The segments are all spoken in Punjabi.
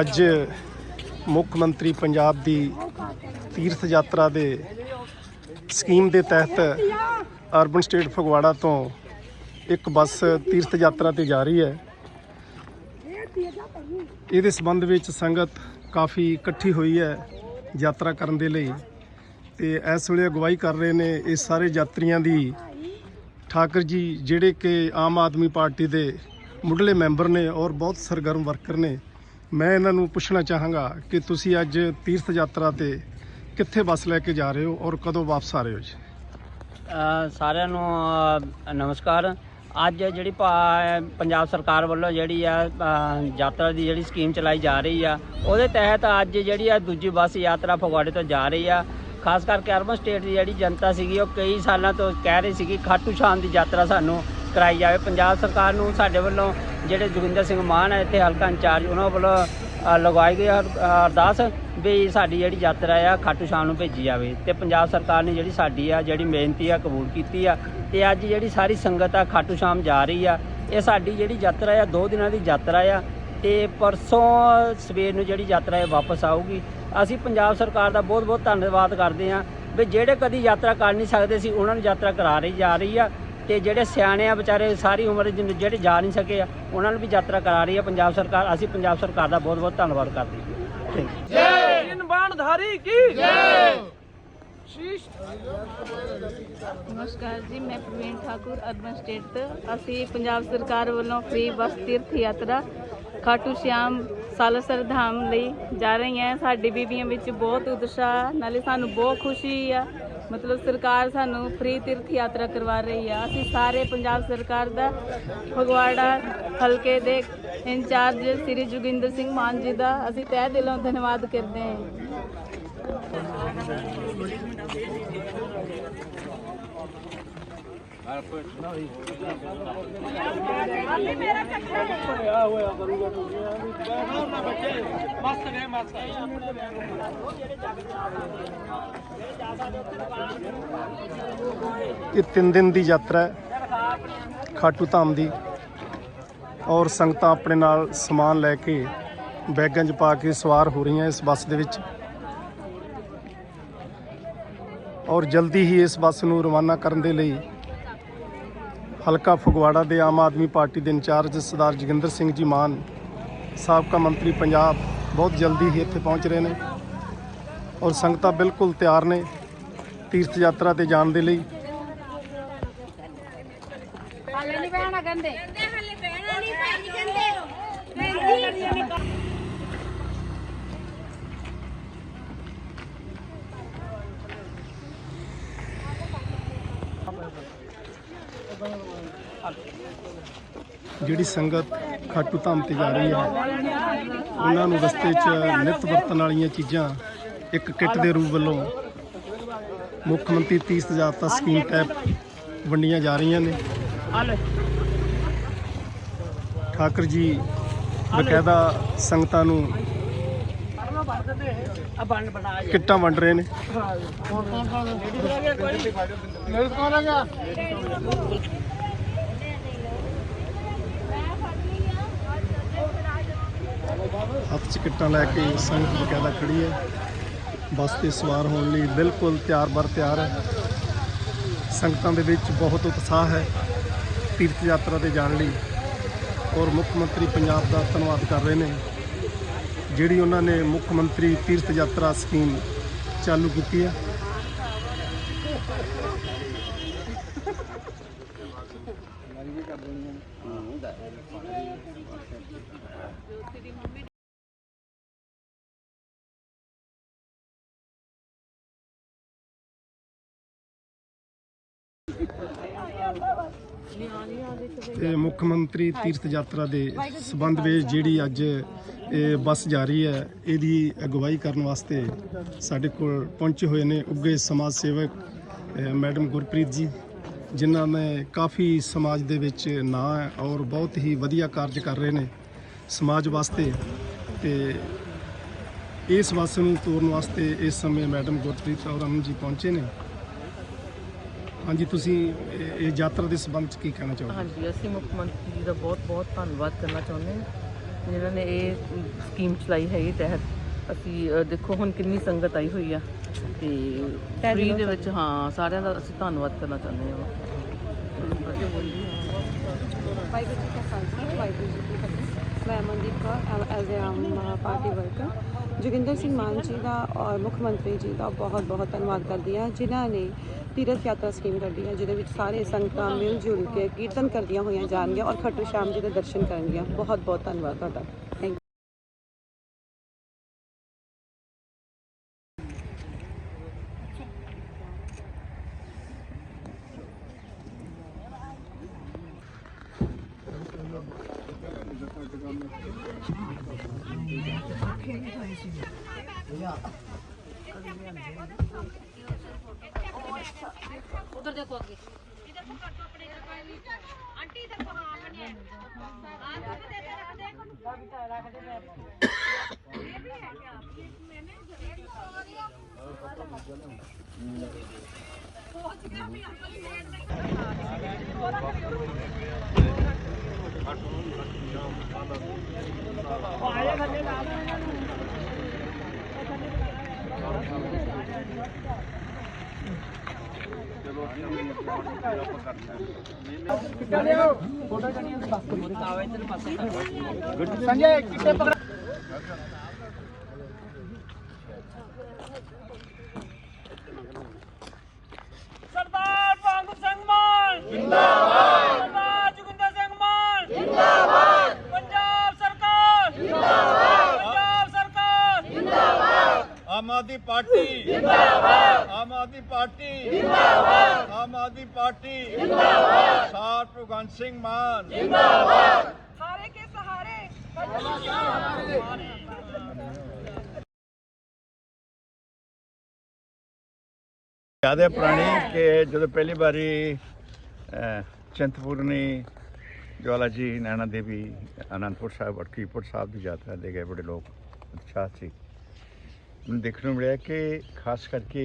ਅੱਜ ਮੁੱਖ ਮੰਤਰੀ ਪੰਜਾਬ ਦੀ ਤੀਰਥ ਯਾਤਰਾ ਦੇ ਸਕੀਮ ਦੇ ਤਹਿਤ ਅਰਬਨ ਸਟੇਟ ਫਗਵਾੜਾ ਤੋਂ ਇੱਕ ਬੱਸ ਤੀਰਥ ਯਾਤਰਾ ਤੇ ਜਾ ਰਹੀ ਹੈ। ਇਹਦੇ ਸੰਬੰਧ ਵਿੱਚ ਸੰਗਤ ਕਾਫੀ ਇਕੱਠੀ ਹੋਈ ਹੈ ਯਾਤਰਾ ਕਰਨ ਦੇ ਲਈ ਤੇ ਇਸ ਵੇਲੇ ਅਗਵਾਈ ਕਰ ਰਹੇ ਨੇ ਇਹ ਸਾਰੇ ਯਾਤਰੀਆਂ ਦੀ। ਠਾਕਰ ਜੀ, ਜਿਹੜੇ ਕਿ ਆਮ ਆਦਮੀ ਪਾਰਟੀ ਦੇ ਮੁੱਢਲੇ ਮੈਂਬਰ ਨੇ ਔਰ ਬਹੁਤ ਸਰਗਰਮ ਵਰਕਰ ਨੇ ਮੈਂ ਇਹਨਾਂ ਨੂੰ ਪੁੱਛਣਾ ਚਾਹਾਂਗਾ ਕਿ ਤੁਸੀਂ ਅੱਜ ਤੀਰਥ ਯਾਤਰਾ ਤੇ ਕਿੱਥੇ ਬੱਸ ਲੈ ਕੇ ਜਾ ਰਹੇ ਹੋ ਔਰ ਕਦੋਂ ਵਾਪਸ ਆ ਰਹੇ ਹੋ ਜੀ? ਸਾਰਿਆਂ ਨੂੰ ਅ, ਨਮਸਕਾਰ। ਅੱਜ ਜਿਹੜੀ ਪਾ- ਪੰਜਾਬ ਸਰਕਾਰ ਵੱਲੋਂ ਜਿਹੜੀ ਆ ਅ, ਯਾਤਰਾ ਦੀ ਜਿਹੜੀ ਸਕੀਮ ਚਲਾਈ ਜਾ ਰਹੀ ਆ ਉਹਦੇ ਤਹਿਤ ਅੱਜ ਜਿਹੜੀ ਆ ਦੂਜੀ ਬੱਸ ਯਾਤਰਾ ਫਗਵਾੜੇ ਤੋਂ ਜਾ ਰਹੀ ਆ। ਖਾਸ ਕਰਕੇ ਅਰਬਨ ਸਟੇਟ ਦੀ ਜਿਹੜੀ ਜਨਤਾ ਸੀਗੀ ਉਹ ਕਈ ਸਾਲਾਂ ਤੋਂ ਕਹਿ ਰਹੀ ਸੀਗੀ ਖਾਟੂ ਸ਼ਾਮ ਦੀ ਯਾਤਰਾ ਸਾਨੂੰ ਕਰਾਈ ਜਾਵੇ। ਪੰਜਾਬ ਸਰਕਾਰ ਨੂੰ ਸਾਡੇ ਵੱਲੋਂ ਜਿਹੜੇ ਜੋਗਿੰਦਰ ਸਿੰਘ ਮਾਨ ਹੈ ਇੱਥੇ ਹਲਕਾ ਇੰਚਾਰਜ ਉਹਨਾਂ ਵੱਲੋਂ ਅ, ਲਗਵਾਈ ਗਈ ਅਰ- ਅਰਦਾਸ ਵੀ ਸਾਡੀ ਜਿਹੜੀ ਯਾਤਰਾ ਆ ਖਾਟੂ ਸ਼ਾਮ ਨੂੰ ਭੇਜੀ ਜਾਵੇ। ਤੇ ਪੰਜਾਬ ਸਰਕਾਰ ਨੇ ਜਿਹੜੀ ਸਾਡੀ ਆ ਜਿਹੜੀ ਮਿਹਨਤੀ ਆ ਕਬੂਲ ਕੀਤੀ ਆ ਤੇ ਅੱਜ ਜਿਹੜੀ ਸਾਰੀ ਸੰਗਤ ਆ ਖਾਟੂ ਸ਼ਾਮ ਜਾ ਰਹੀ ਆ ਇਹ ਸਾਡੀ ਜਿਹੜੀ ਯਾਤਰਾ ਆ ਦੋ ਦਿਨਾਂ ਦੀ ਯਾਤਰਾ ਆ ਤੇ ਪਰਸੋਂ ਸਵੇਰ ਨੂੰ ਜਿਹੜੀ ਯਾਤਰਾ ਹੈ ਵਾਪਸ ਆਊਗੀ। ਅਸੀਂ ਪੰਜਾਬ ਸਰਕਾਰ ਦਾ ਬਹੁਤ ਬਹੁਤ ਧੰਨਵਾਦ ਕਰਦੇ ਹਾਂ ਵੀ ਜਿਹੜੇ ਕਦੀ ਯਾਤਰਾ ਕਰ ਨਹੀਂ ਸਕਦੇ ਸੀ ਉਹਨਾਂ ਨੂੰ ਯਾਤਰਾ ਕਰਾ ਰਹੀ ਜਾ ਰਹੀ ਆ ਤੇ ਜਿਹੜੇ ਸਿਆਣੇ ਆ ਵਿਚਾਰੇ ਸਾਰੀ ਉਮਰ ਜਿਹੜੇ ਜਾ ਨਹੀਂ ਸਕੇ ਆ ਉਹਨਾਂ ਨੂੰ ਵੀ ਯਾਤਰਾ ਕਰਾ ਰਹੀ ਹੈ ਪੰਜਾਬ ਸਰਕਾਰ। ਅਸੀਂ ਪੰਜਾਬ ਸਰਕਾਰ ਦਾ ਬਹੁਤ ਬਹੁਤ ਧੰਨਵਾਦ ਕਰਦੇ ਜੈ ਇਨਬਾਨਧਾਰੀ ਨਮਸਕਾਰ ਜੀ ਮੈਂ ਪ੍ਰਵੀਨ ਠਾਕੁਰ ਅਰਬਨ ਸਟੇਟ ਤੋਂ। ਅਸੀਂ ਪੰਜਾਬ ਸਰਕਾਰ ਵੱਲੋਂ ਫ੍ਰੀ ਬੱਸ ਤੀਰਥ ਯਾਤਰਾ ਖਾਟੂ ਸ਼ਾਮ ਸਾਲਸਰ ਧਾਮ ਲਈ ਜਾ ਰਹੇ ਹਾਂ ਸਾਡੀ ਬੀਬੀਆਂ ਵਿੱਚ ਬਹੁਤ ਉਤਸ਼ਾਹ ਨਾਲੇ ਸਾਨੂੰ ਬਹੁਤ ਖੁਸ਼ੀ ਆ। ਮਤਲਬ ਸਰਕਾਰ ਸਾਨੂੰ ਫ੍ਰੀ ਤੀਰਥ ਯਾਤਰਾ ਕਰਵਾ ਰਹੀ ਆ। ਅਸੀਂ ਸਾਰੇ ਪੰਜਾਬ ਸਰਕਾਰ ਦਾ, ਫਗਵਾੜਾ ਹਲਕੇ ਦੇ ਇੰਚਾਰਜ ਸ੍ਰੀ ਜੋਗਿੰਦਰ ਸਿੰਘ ਮਾਨ ਜੀ ਦਾ ਅਸੀਂ ਤਹਿ ਦਿਲੋਂ ਧੰਨਵਾਦ ਕਰਦੇ ਹਾਂ। ਇਹ ਤਿੰਨ ਦਿਨ ਦੀ ਯਾਤਰਾ ਹੈ, ਖਾਟੂ ਧਾਮ ਦੀ। ਔਰ ਸੰਗਤਾਂ ਆਪਣੇ ਨਾਲ ਸਮਾਨ ਲੈ ਕੇ ਬੈਗਾਂ 'ਚ ਪਾ ਕੇ ਸਵਾਰ ਹੋ ਰਹੀਆਂ ਇਸ ਬੱਸ ਦੇ ਵਿੱਚ। ਔਰ ਜਲਦੀ ਹੀ ਇਸ ਬੱਸ ਨੂੰ ਰਵਾਨਾ ਕਰਨ ਦੇ ਲਈ ਹਲਕਾ ਫਗਵਾੜਾ ਦੇ ਆਮ ਆਦਮੀ ਪਾਰਟੀ ਦੇ ਇੰਚਾਰਜ ਸਰਦਾਰ ਜੋਗਿੰਦਰ ਸਿੰਘ ਜੀ ਮਾਨ, ਸਾਬਕਾ ਮੰਤਰੀ ਪੰਜਾਬ ਬਹੁਤ ਜਲਦੀ ਹੀ ਇੱਥੇ ਪਹੁੰਚ ਰਹੇ ਨੇ ਔਰ ਸੰਗਤਾਂ ਬਿਲਕੁਲ ਤਿਆਰ ਨੇ ਤੀਰਥ ਯਾਤਰਾ ਤੇ ਜਾਣ ਦੇ ਲਈ। ਹਾਲੇ ਨਹੀਂ ਬਹਿਣਾ ਕਹਿੰਦੇ ਹਾਲੇ ਬਹਿਣਾ ਨਹੀਂ ਭੈਣ ਕਹਿੰਦੇ। ਜਿਹੜੀ ਸੰਗਤ ਖਾਟੂ ਧਾਮ ਤੇ ਜਾ ਰਹੀ ਹੈ, ਉਹਨਾਂ ਨੂੰ ਰਸਤੇ 'ਚ ਨਿਤ ਵਰਤਣ ਵਾਲੀਆਂ ਚੀਜ਼ਾਂ ਇੱਕ ਕਿੱਟ ਦੇ ਰੂਪ ਵੱਲੋਂ ਮੁੱਖ ਮੰਤਰੀ ਤੀਰਥ ਯਾਤਰਾ ਸਕੀਮ ਤਹਿਤ ਵੰਡੀਆਂ ਜਾ ਰਹੀਆਂ ਨੇ। ਠਾਕਰ ਜੀ, ਬਕਾਇਦਾ ਸੰਗਤਾਂ ਨੂੰ ਕਿੱਟਾਂ ਵੰਡ ਰਹੇ ਨੇ। ਹੱਥ 'ਚ ਕਿੱਟਾਂ ਲੈ ਕੇ ਸੰਗਤ ਬਕਾਇਦਾ ਖੜੀ ਹੈ। ਬੱਸ ਤੇ ਸਵਾਰ ਹੋਣ ਲਈ ਬਿਲਕੁਲ ਤਿਆਰ ਬਰ ਤਿਆਰ ਹੈ। ਸੰਗਤਾਂ ਦੇ ਵਿੱਚ ਬਹੁਤ ਉਤਸ਼ਾਹ ਹੈ ਤੀਰਥ ਯਾਤਰਾ ਤੇ ਜਾਣ ਲਈ ਔਰ ਮੁੱਖ ਮੰਤਰੀ ਪੰਜਾਬ ਦਾ ਧੰਨਵਾਦ ਕਰ ਰਹੇ ਨੇ, ਜਿਹੜੀ ਉਹਨਾਂ ਨੇ ਮੁੱਖ ਮੰਤਰੀ ਤੀਰਥ ਯਾਤਰਾ ਸਕੀਮ ਚਾਲੂ ਕੀਤੀ ਹੈ। ਤੇ ਮੁੱਖ ਮੰਤਰੀ ਤੀਰਥ ਯਾਤਰਾ ਦੇ ਸਬੰਧ ਵਿੱਚ ਜਿਹੜੀ ਅੱਜ ਇਹ ਬੱਸ ਜਾ ਰਹੀ ਹੈ ਇਹਦੀ ਅਗਵਾਈ ਕਰਨ ਵਾਸਤੇ ਸਾਡੇ ਕੋਲ ਪਹੁੰਚੇ ਹੋਏ ਨੇ ਉੱਗੇ ਸਮਾਜ ਸੇਵਕ ਮੈਡਮ ਗੁਰਪ੍ਰੀਤ ਜੀ ਜਿਨ੍ਹਾਂ ਨੇ ਕਾਫੀ ਸਮਾਜ ਦੇ ਵਿੱਚ ਨਾਂ ਹੈ ਔਰ ਬਹੁਤ ਹੀ ਵਧੀਆ ਕਾਰਜ ਕਰ ਰਹੇ ਨੇ ਸਮਾਜ ਵਾਸਤੇ ਤੇ ਇਸ ਬੱਸ ਨੂੰ ਤੋਰਨ ਵਾਸਤੇ ਇਸ ਸਮੇਂ ਮੈਡਮ ਗੁਰਪ੍ਰੀਤ ਔਰ ਅਮਨ ਜੀ ਪਹੁੰਚੇ ਨੇ। ਹਾਂਜੀ ਤੁਸੀਂ ਇਹ ਇਹ ਯਾਤਰਾ ਦੇ ਸੰਬੰਧ ਚ ਕੀ ਕਹਿਣਾ ਚਾਹੋਗੇ? ਹਾਂਜੀ ਅਸੀਂ ਮੁੱਖ ਮੰਤਰੀ ਜੀ ਦਾ ਬਹੁਤ ਬਹੁਤ ਧੰਨਵਾਦ ਕਰਨਾ ਚਾਹੁੰਦੇ ਹਾਂ। ਜਿਨ੍ਹਾਂ ਨੇ ਇਹ ਸਕੀਮ ਚਲਾਈ ਹੈਗੀ ਤਹਿਤ। ਅਸੀਂ ਅ, ਦੇਖੋ ਹੁਣ ਕਿੰਨੀ ਸੰਗਤ ਆਈ ਹੋਈ ਆ। ਤੇ ਫ੍ਰੀ ਦੇ ਵਿੱਚ ਹਾਂ ਸਾਰਿਆਂ ਦਾ ਅਸੀਂ ਧੰਨਵਾਦ ਕਰਨਾ ਚਾਹੁੰਦੇ ਹਾਂ। ਵਾਹਿਗੁਰੂ ਜੀ ਕਾ ਖਾਲਸਾ ਵਾਹਿਗੁਰੂ ਜੀ ਕੀ ਫਤਿਹ। ਮੈਂ Amandeep Kaur as a Aam party worker. Joginder Singh Mann ji ਦਾ ਔਰ ਮੁੱਖ ਮੰਤਰੀ ਜੀ ਦਾ ਬਹੁਤ ਬਹੁਤ ਧੰਨਵਾਦ ਕਰਦੀ ਹਾਂ ਜਿਨ੍ਹਾਂ ਨੇ ਤੀਰਥ ਯਾਤਰਾ ਸਕੀਮ ਕੱਢੀ ਹੈ ਜਿਹਦੇ ਵਿੱਚ ਸਾਰੇ ਸੰਗਤਾਂ ਮਿਲ ਜੁਲ ਕੇ ਕੀਰਤਨ ਕਰਦੀਆਂ ਹੋਈਆਂ ਜਾਣਗੀਆਂ ਔਰ ਖੱਟੂ ਸ਼ਾਮ ਜੀ ਦੇ ਦਰਸ਼ਨ ਕਰਨਗੀਆਂ ਬਹੁਤ ਬਹੁਤ ਧੰਨਵਾਦ ਤੁਹਾਡਾ ਥੈਂਕ उधर देखो आगे। इधर को काटो अपने इधर को आंटी इधर को हाँ अपने हाँ तो दे दे रख दे रख दे ये भी है क्या ये मैंने ज़रूर पहुँच गया भी हम वाली लेट नहीं बोला करियो आया करने ला ਸਰਦਾਰ ਭਗਤ ਸਿੰਘ ਮਾਨ ਜਿੰਦਾਬਾਦ ਸਰਦਾਰ ਜੋਗਿੰਦਰ ਸਿੰਘ ਮਾਨ ਜਿੰਦਾਬਾਦ ਪੰਜਾਬ ਸਰਕਾਰ ਜਿੰਦਾਬਾਦ ਪੰਜਾਬ ਸਰਕਾਰ ਜਿੰਦਾਬਾਦ ਆਮ ਆਦਮੀ ਪਾਰਟੀ। ਜਿੰਦਾਬਾਦ ਆਮ ਆਦਮੀ ਪਾਰਟੀ। ਜਿੰਦਾਬਾਦ ਆਮ ਆਦਮੀ ਪਾਰਟੀ। ਜਿੰਦਾਬਾਦ ਸਾਰ ਭਗਵੰਤ ਸਿੰਘ ਮਾਨ। ਸਾਰੇ ਕੇ ਸਹਾਰੇ। ਯਾਦ ਹੈ ਪੁਰਾਣੀ ਕਿ ਜਦੋਂ ਪਹਿਲੀ ਵਾਰੀ ਚਿੰਤਪੁਰਨੀ ਜਵਾਲਾ ਜੀ ਨੈਣਾ ਦੇਵੀ ਅਨੰਦਪੁਰ ਸਾਹਿਬ ਅਟਕੀਪੁਰ ਸਾਹਿਬ ਦੀ ਯਾਤਰਾ ਦੇ ਗਏ ਬੜੇ ਲੋਕ ਉਤਸ਼ਾਹ ਸੀ। ਮੈਨੂੰ ਦੇਖਣ ਨੂੰ ਮਿਲਿਆ ਕਿ ਖਾਸ ਕਰਕੇ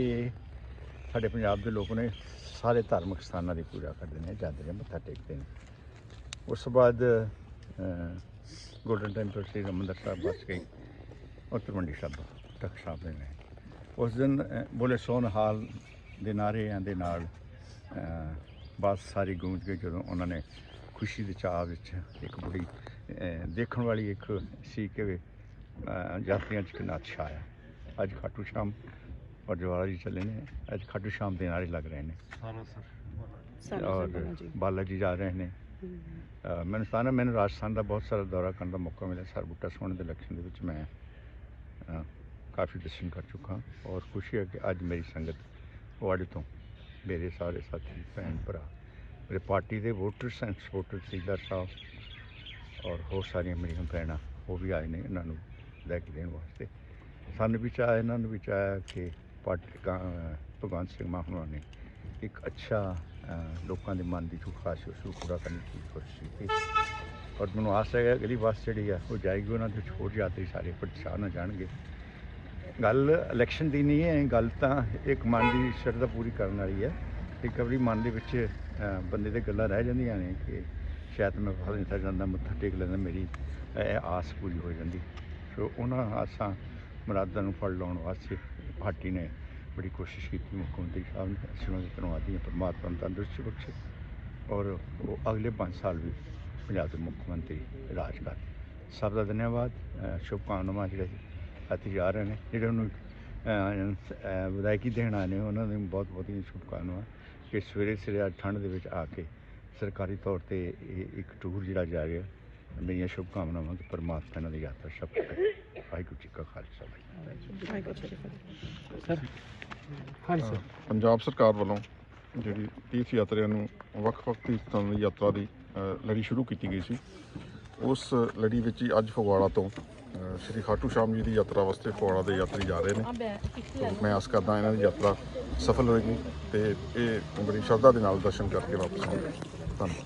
ਸਾਡੇ ਪੰਜਾਬ ਦੇ ਲੋਕ ਨੇ ਸਾਰੇ ਧਾਰਮਿਕ ਸਥਾਨਾਂ ਦੀ ਪੂਜਾ ਕਰਦੇ ਨੇ ਜਾਂਦੇ ਨੇ ਮੱਥਾ ਟੇਕਦੇ ਨੇ। ਉਸ ਤੋਂ ਬਾਅਦ ਗੋਲਡਨ ਟੈਂਪਲ ਸ੍ਰੀ ਹਰਿਮੰਦਰ ਸਾਹਿਬ ਬਸ ਗਈ ਔਰ ਤਲਵੰਡੀ ਸਾਹਿਬ ਤੱਕ ਸਾਹਿਬ ਨੇ। ਉਸ ਦਿਨ ਬੋਲੇ ਸੋਨ ਹਾਲ ਦੇ ਨਾਰਿਆਂ ਦੇ ਨਾਲ ਅ, ਬਸ ਸਾਰੀ ਗੂੰਜ ਗਈ ਜਦੋਂ ਉਹਨਾਂ ਨੇ ਖੁਸ਼ੀ ਦੇ ਚਾਅ ਵਿੱਚ ਇੱਕ ਬੜੀ ਦੇਖਣ ਵਾਲੀ ਇੱਕ ਸੀ ਕਿ ਯਾਤਰੀਆਂ 'ਚ ਕਿੰਨਾ ਅੱਛਾ ਆਇਆ। ਅੱਜ ਖਾਟੂ ਸ਼ਾਮ ਔਰ ਜਵਾਲਾ ਜੀ ਚੱਲੇ ਨੇ। ਅੱਜ ਖਾਟੂ ਸ਼ਾਮ ਦੇ ਨਾਰੇ ਲੱਗ ਰਹੇ ਨੇ। ਔਰ ਬਾਲਾ ਜੀ। ਜਾ ਰਹੇ ਨੇ। ਮੈਨੂੰ ਤਾਂ ਨਾ ਮੈਨੂੰ ਰਾਜਸਥਾਨ ਦਾ ਬਹੁਤ ਸਾਰਾ ਦੌਰਾ ਕਰਨ ਦਾ ਮੌਕਾ ਮਿਲਿਆ। ਸਰ ਬੁੱਟਾ ਸੋਹਣ ਦੇ ਇਲੈਕਸ਼ਨ ਦੇ ਵਿੱਚ ਮੈਂ ਕਾਫੀ ਦਰਸ਼ਨ ਕਰ ਚੁੱਕਾ ਹਾਂ। ਔਰ ਖੁਸ਼ੀ ਹੈ ਕਿ ਅੱਜ ਮੇਰੀ ਸੰਗਤ ਵਾੜੇ ਤੋਂ ਮੇਰੇ ਸਾਰੇ ਸਾਥੀ ਭੈਣ ਭਰਾ ਮੇਰੇ ਪਾਰਟੀ ਦੇ ਵੋਟਰਸ ਐਂਡ ਸਪੋਰਟਰਸ ਸੀਲਰ ਸਾਹਿਬ ਔਰ ਹੋਰ ਸਾਰੀਆਂ ਮੇਰੀਆਂ ਭੈਣਾਂ ਉਹ ਵੀ ਆਏ ਨੇ। ਇਹਨਾਂ ਨੂੰ ਲੈ ਕੇ ਦੇਣ ਵਾਸਤੇ। ਸਾਨੂੰ ਵੀ ਚਾਹ, ਇਹਨਾਂ ਨੂੰ ਵੀ ਚਾਹ ਕਿ ਪਾਰਟੀ ਭਗਵੰਤ ਸਿੰਘ ਮਾਨ ਹੋਣਾ ਨੇ ਇੱਕ ਅੱਛਾ ਲੋਕਾਂ ਦੇ ਮਨ ਦੀ ਜੋ ਖਾਸ ਨੂੰ ਪੂਰਾ ਕਰਨ ਦੀ ਕੋਸ਼ਿਸ਼ ਕੀਤੀ। ਔਰ ਮੈਨੂੰ ਆਸ ਹੈ ਅਗਲੀ ਬੱਸ ਜਿਹੜੀ ਆ, ਉਹ ਜਾਏਗੀ, ਉਹਨਾਂ ਦੇ ਵਿੱਚ ਯਾਤਰੀ ਸਾਰੇ ਉਤਸ਼ਾਹ ਨਾਲ ਜਾਣਗੇ। ਗੱਲ ਇਲੈਕਸ਼ਨ ਦੀ ਨਹੀਂ ਹੈ, ਗੱਲ ਤਾਂ ਇੱਕ ਮਨ ਦੀ ਸ਼ਰਧਾ ਪੂਰੀ ਕਰਨ ਵਾਲੀ ਹੈ। ਇੱਕ ਵਾਰੀ ਮਨ ਦੇ ਵਿੱਚ ਬੰਦੇ ਦੇ ਗੱਲਾਂ ਰਹਿ ਜਾਂਦੀਆਂ ਨੇ ਕਿ ਸ਼ਾਇਦ ਮੈਂ ਫਸਲ ਨਹੀਂ ਸਕਦਾ ਜਾਂਦਾ, ਮੱਥਾ ਟੇਕ ਲੈਂਦਾ, ਮੇਰੀ, ਇਹ ਆਸ ਪੂਰੀ ਹੋ ਜਾਂਦੀ। ਸੋ ਉਹਨਾਂ ਆਸਾਂ ਮੁਰਾਦਾਂ ਨੂੰ ਫੜ ਲਾਉਣ ਵਾਸਤੇ ਪਾਰਟੀ ਨੇ ਬੜੀ ਕੋਸ਼ਿਸ਼ ਕੀਤੀ ਮੁੱਖ ਮੰਤਰੀ ਸਾਹਿਬ ਨੇ ਅਸੀਂ ਉਹਨਾਂ ਦੇ ਧੰਨਵਾਦੀ ਹਾਂ ਪਰਮਾਤਮਾ ਨੂੰ ਤੰਦਰੁਸਤੀ ਬਖਸ਼ੇ ਔਰ ਉਹ ਅਗਲੇ 5 ਸਾਲ ਵੀ ਪੰਜਾਬ ਦੇ ਮੁੱਖ ਮੰਤਰੀ ਰਾਜ ਕਰ ਸਭ ਦਾ ਧੰਨਵਾਦ ਅ, ਸ਼ੁਭਕਾਮਨਾਵਾਂ ਜਿਹੜੇ ਸਾਥੀ ਜਾ ਰਹੇ ਨੇ ਜਿਹੜੇ ਉਹਨੂੰ ਅ, ਅ, ਵਿਦਾਇਗੀ ਦੇਣ ਆਏ ਨੇ ਉਹਨਾਂ ਨੂੰ ਬਹੁਤ ਬਹੁਤੀਆਂ ਸ਼ੁਭਕਾਮਨਾਵਾਂ ਕਿ ਸਵੇਰੇ ਸਵੇਰੇ ਠੰਡ ਦੇ ਵਿੱਚ ਆ ਕੇ ਸਰਕਾਰੀ ਤੌਰ ਤੇ ਇਹ ਇੱਕ ਟੂਰ ਜਿਹੜਾ ਜਾ ਰਿਹਾ ਮੇਰੀਆਂ ਸ਼ੁਭਕਾਮਨਾਵਾਂ ਕਿ ਪਰਮਾਤਮਾ ਇਹਨਾਂ ਦੀ ਯਾਤਰਾ ਸਫਲ ਕਰੇ। ਵਾਹਿਗੁਰੂ ਜੀ ਕਾ ਖਾਲਸਾ ਵਾਹਿਗੁਰੂ ਜੀ ਕੀ ਫਤਿਹ। ਪੰਜਾਬ ਸਰਕਾਰ ਵੱਲੋਂ ਜਿਹੜੀ ਤੀਰਥ ਯਾਤਰੀਆਂ ਨੂੰ ਵੱਖ-ਵੱਖ ਤੀਰਥਾਂ ਦੀ ਯਾਤਰਾ ਦੀ ਲੜੀ ਸ਼ੁਰੂ ਕੀਤੀ ਗਈ ਸੀ। ਉਸ ਲੜੀ ਵਿੱਚ ਹੀ ਅੱਜ ਫਗਵਾੜਾ ਤੋਂ ਸ਼੍ਰੀ ਖਾਟੂ ਸ਼ਾਮ ਜੀ ਦੀ ਯਾਤਰਾ ਵਾਸਤੇ ਫਗਵਾੜਾ ਦੇ ਯਾਤਰੀ ਜਾ ਰਹੇ ਨੇ। ਮੈਂ ਆਸ ਕਰਦਾ ਇਹਨਾਂ ਦੀ ਯਾਤਰਾ ਸਫਲ ਹੋਏਗੀ ਤੇ ਇਹ ਬੜੀ ਸ਼ਰਧਾ ਦੇ ਨਾਲ ਦਰਸ਼ਨ ਕਰਕੇ ਵਾਪਸ ਆਉਣਗੇ। ਧੰਨਵਾਦ।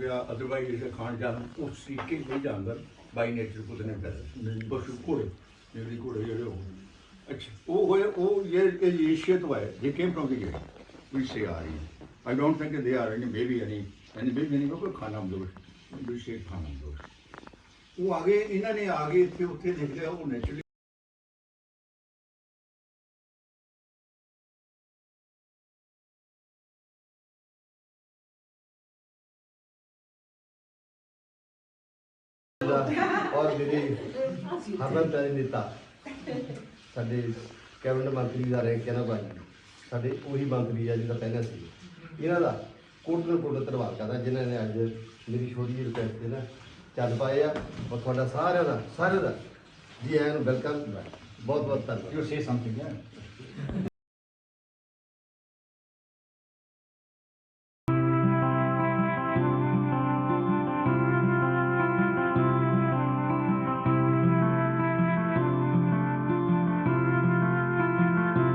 ਗਿਆ ਅਦਰਵਾਈਜ਼ ਜਿਹੜੇ ਖਾਣ ਜਾਣ ਉਸ ਤਰੀਕੇ ਨਹੀਂ ਜਾਨਵਰ ਬਾਈ ਨੇਚਰ ਕੁਝ ਨਹੀਂ ਕਰਦੇ ਪਸ਼ੂ ਘੋੜੇ ਜਿਹੜੇ ਘੋੜੇ ਜਿਹੜੇ ਹੋ ਅੱਛਾ ਉਹ ਹੋਏ ਉਹ ਇਹ ਇਹ ਏਸ਼ੀਆ ਤੋਂ ਆਏ ਦੇ ਕੇਮ ਫਰਮ ਦੀ ਵੀ ਸੇ ਆ ਰਹੀ I don't think they are any maybe any any maybe any ਕੋਈ ਖਾਣਾ ਮਦੋਸ਼ ਵੀ ਸੇ ਖਾਣਾ ਮਦੋਸ਼ ਉਹ ਆਗੇ ਇਹਨਾਂ ਨੇ ਆਗੇ ਇੱਥੇ ਉੱਥੇ ਦੇਖ ਲਿਆ ਉਹ ਨੇਚਰਲੀ ਔਰ ਮੇਰੇ ਹਰਮਨ ਪਿਆਰੇ ਨੇਤਾ, ਸਾਡੇ ਕੈਬਨਿਟ ਮੰਤਰੀ ਦਾ ਰੈਂਕ ਹੈ ਨਾ ਭਾਈ ਸਾਡੇ ਉਹੀ ਮੰਤਰੀ ਆ ਜਿਹਦਾ ਪਹਿਲਾਂ ਸੀ। ਇਹਨਾਂ ਦਾ ਕੋਟ ਨੂੰ ਕੋਟ ਧੰਨਵਾਦ ਕਰਦਾ, ਜਿਨ੍ਹਾਂ ਨੇ ਅੱਜ ਮੇਰੀ ਛੋਟੀ ਜਿਹੀ ਰਿਕਵੈਸਟ ਤੇ ਨਾ ਚੱਲ ਪਾਏ ਆ ਔਰ ਤੁਹਾਡਾ ਸਾਰਿਆਂ ਦਾ ਸਾਰਿਆਂ ਦਾ ਜੀ ਆਇਆਂ ਨੂੰ ਵੈਲਕਮ ਬਹੁਤ ਬਹੁਤ ਧੰਨਵਾਦ ਯੂ ਸੇ ਸਮਥਿੰਗ